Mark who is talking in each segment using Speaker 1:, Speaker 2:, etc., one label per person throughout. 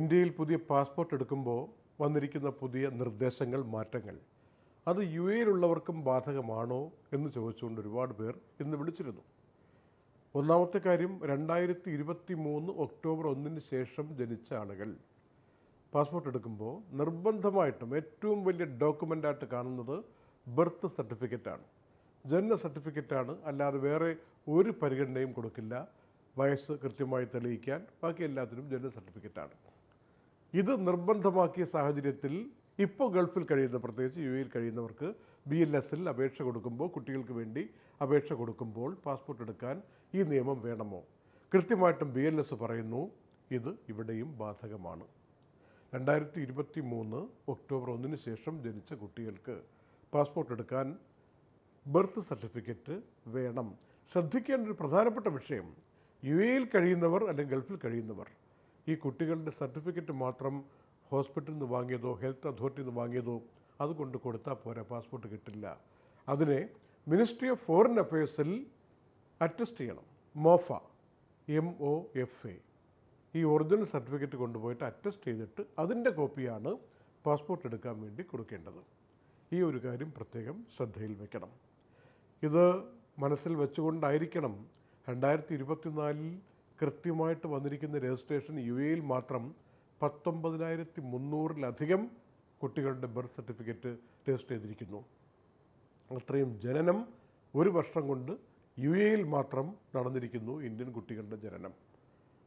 Speaker 1: ഇന്ത്യയിൽ പുതിയ പാസ്പോർട്ട് എടുക്കുമ്പോൾ വന്നിരിക്കുന്ന പുതിയ നിർദ്ദേശങ്ങൾ മാറ്റങ്ങൾ അത് യു എയിലുള്ളവർക്കും ബാധകമാണോ എന്ന് ചോദിച്ചുകൊണ്ട് ഒരുപാട് പേർ ഇന്ന് വിളിച്ചിരുന്നു. ഒന്നാമത്തെ കാര്യം രണ്ടായിരത്തി ഇരുപത്തി മൂന്ന് ഒക്ടോബർ ഒന്നിന് ശേഷം ജനിച്ച ആളുകൾ പാസ്പോർട്ട് എടുക്കുമ്പോൾ നിർബന്ധമായിട്ടും ഏറ്റവും വലിയ ഡോക്യുമെന്റായിട്ട് കാണുന്നത് ബർത്ത് സർട്ടിഫിക്കറ്റാണ്. ജനന സർട്ടിഫിക്കറ്റാണ് അല്ലാതെ വേറെ ഒരു പരിഗണനയും കൊടുക്കില്ല. വയസ്സ് കൃത്യമായി തെളിയിക്കാൻ ബാക്കി എല്ലാത്തിനും ജനന സർട്ടിഫിക്കറ്റാണ്. ഇത് നിർബന്ധമാക്കിയ സാഹചര്യത്തിൽ ഇപ്പോൾ ഗൾഫിൽ കഴിയുന്ന പ്രത്യേകിച്ച് യു എയിൽ കഴിയുന്നവർക്ക് ബി എൽ എസിൽ അപേക്ഷ കൊടുക്കുമ്പോൾ കുട്ടികൾക്ക് വേണ്ടി അപേക്ഷ കൊടുക്കുമ്പോൾ പാസ്പോർട്ട് എടുക്കാൻ ഈ നിയമം വേണമോ? കൃത്യമായിട്ടും ബി എൽ എസ് പറയുന്നു ഇത് ഇവിടെയും ബാധകമാണ്. രണ്ടായിരത്തി ഇരുപത്തി മൂന്ന് ഒക്ടോബർ ഒന്നിന് ശേഷം ജനിച്ച കുട്ടികൾക്ക് പാസ്പോർട്ട് എടുക്കാൻ ബർത്ത് സർട്ടിഫിക്കറ്റ് വേണം. ശ്രദ്ധിക്കേണ്ട ഒരു പ്രധാനപ്പെട്ട വിഷയം യു എയിൽ കഴിയുന്നവർ അല്ലെങ്കിൽ ഗൾഫിൽ കഴിയുന്നവർ ഈ കുട്ടികളുടെ സർട്ടിഫിക്കറ്റ് മാത്രം ഹോസ്പിറ്റലിൽ നിന്ന് വാങ്ങിയതോ ഹെൽത്ത് അതോറിറ്റിയിൽ നിന്ന് വാങ്ങിയതോ അതുകൊണ്ട് കൊടുത്താൽ പോരാ പാസ്പോർട്ട് കിട്ടില്ല. അതിനെ മിനിസ്ട്രി ഓഫ് ഫോറിൻ അഫയേഴ്സിൽ അറ്റസ്റ്റ് ചെയ്യണം. MOFA M O F A. ഈ ഒറിജിനൽ സർട്ടിഫിക്കറ്റ് കൊണ്ടുപോയിട്ട് അറ്റസ്റ്റ് ചെയ്തിട്ട് അതിന്റെ കോപ്പിയാണ് പാസ്പോർട്ട് എടുക്കാൻ വേണ്ടി കൊടുക്കേണ്ടത്. ഈ ഒരു കാര്യം പ്രത്യേകം ശ്രദ്ധയിൽ വെക്കണം. ഇത് മനസ്സിൽ വെച്ചുകൊണ്ടായിരിക്കണം. രണ്ടായിരത്തി ഇരുപത്തിനാലിൽ കൃത്യമായിട്ട് വന്നിരിക്കുന്ന രജിസ്ട്രേഷൻ യു എയിൽ മാത്രം പത്തൊമ്പതിനായിരത്തി മുന്നൂറിലധികം കുട്ടികളുടെ ബർത്ത് സർട്ടിഫിക്കറ്റ് രജിസ്റ്റർ ചെയ്തിരിക്കുന്നു. അത്രയും ജനനം ഒരു വർഷം കൊണ്ട് യു എയിൽ മാത്രം നടന്നിരിക്കുന്നു ഇന്ത്യൻ കുട്ടികളുടെ ജനനം.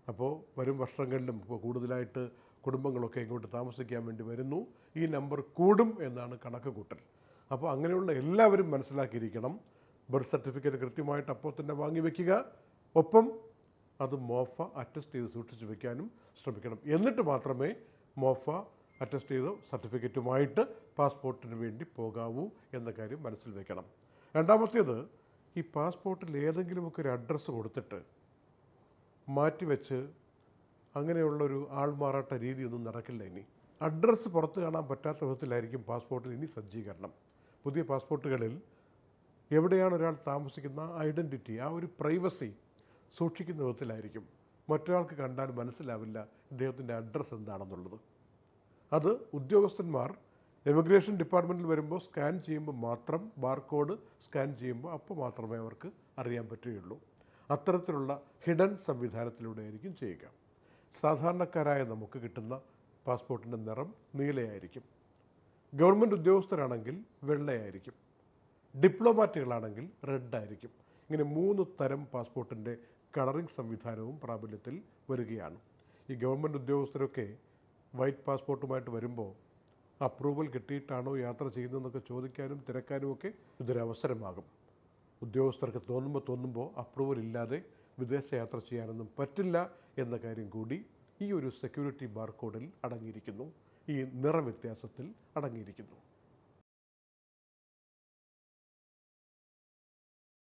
Speaker 1: അപ്പോൾ വരും വർഷങ്ങളിലും ഇപ്പോൾ കൂടുതലായിട്ട് കുടുംബങ്ങളൊക്കെ ഇങ്ങോട്ട് താമസിക്കാൻ വേണ്ടി വരുന്നു. ഈ നമ്പർ കൂടും എന്നാണ് കണക്ക് കൂട്ടൽ. അപ്പോൾ അങ്ങനെയുള്ള എല്ലാവരും മനസ്സിലാക്കിയിരിക്കണം. ബർത്ത് സർട്ടിഫിക്കറ്റ് കൃത്യമായിട്ട് അപ്പോൾ തന്നെ വാങ്ങി വയ്ക്കുക ഒപ്പം അത് മോഫ അറ്റസ്റ്റ് ചെയ്ത് സൂക്ഷിച്ചു വെക്കാനും ശ്രമിക്കണം. എന്നിട്ട് മാത്രമേ മോഫ അറ്റസ്റ്റ് ചെയ്ത സർട്ടിഫിക്കറ്റുമായിട്ട് പാസ്പോർട്ടിന് വേണ്ടി പോകാവൂ എന്ന കാര്യം മനസ്സിൽ വെക്കണം. രണ്ടാമത്തേത് ഈ പാസ്പോർട്ടിൽ ഏതെങ്കിലുമൊക്കെ ഒരു അഡ്രസ്സ് കൊടുത്തിട്ട് മാറ്റിവെച്ച് അങ്ങനെയുള്ളൊരു ആൾമാറാട്ട രീതിയൊന്നും നടക്കില്ല ഇനി. അഡ്രസ്സ് പുറത്ത് കാണാൻ പറ്റാത്ത വിധത്തിലായിരിക്കും പാസ്പോർട്ടിൽ ഇനി സജ്ജീകരണം. പുതിയ പാസ്പോർട്ടുകളിൽ എവിടെയാണ് ഒരാൾ താമസിക്കുന്ന ഐഡന്റിറ്റി ആ ഒരു പ്രൈവസി സൂക്ഷിക്കുന്ന വിധത്തിലായിരിക്കും. മറ്റൊരാൾക്ക് കണ്ടാൽ മനസ്സിലാവില്ല ഇദ്ദേഹത്തിന്റെ അഡ്രസ്സ് എന്താണെന്നുള്ളത്. അത് ഉദ്യോഗസ്ഥന്മാർ എമിഗ്രേഷൻ ഡിപ്പാർട്ട്മെന്റിൽ വരുമ്പോൾ സ്കാൻ ചെയ്യുമ്പോൾ മാത്രം ബാർകോഡ് സ്കാൻ ചെയ്യുമ്പോൾ അപ്പോൾ മാത്രമേ അവർക്ക് അറിയാൻ പറ്റുകയുള്ളൂ. അത്തരത്തിലുള്ള ഹിഡൻ സംവിധാനത്തിലൂടെ ആയിരിക്കും ചെയ്യുക. സാധാരണക്കാരായ നമുക്ക് കിട്ടുന്ന പാസ്പോർട്ടിന്റെ നിറം നീലയായിരിക്കും. ഗവൺമെന്റ് ഉദ്യോഗസ്ഥരാണെങ്കിൽ വെള്ളയായിരിക്കും. ഡിപ്ലോമാറ്റുകളാണെങ്കിൽ റെഡ് ആയിരിക്കും. ഇങ്ങനെ മൂന്ന് തരം പാസ്പോർട്ടിന്റെ കളറിംഗ് സംവിധാനവും പ്രാബല്യത്തിൽ വരികയാണ്. ഈ ഗവൺമെന്റ് ഉദ്യോഗസ്ഥരൊക്കെ വൈറ്റ് പാസ്പോർട്ടുമായിട്ട് വരുമ്പോൾ അപ്രൂവൽ കിട്ടിയിട്ടാണോ യാത്ര ചെയ്യുന്നതെന്നൊക്കെ ചോദിക്കാനും തിരക്കാനും ഒക്കെ ഇതൊരവസരമാകും. ഉദ്യോഗസ്ഥർക്ക് തോന്നുമ്പോൾ തോന്നുമ്പോൾ അപ്രൂവൽ ഇല്ലാതെ വിദേശ യാത്ര ചെയ്യാനൊന്നും പറ്റില്ല എന്ന കാര്യം കൂടി ഈ ഒരു സെക്യൂരിറ്റി ബാർകോഡിൽ അടങ്ങിയിരിക്കുന്നു. ഈ നിറവ്യത്യാസത്തിൽ അടങ്ങിയിരിക്കുന്നു.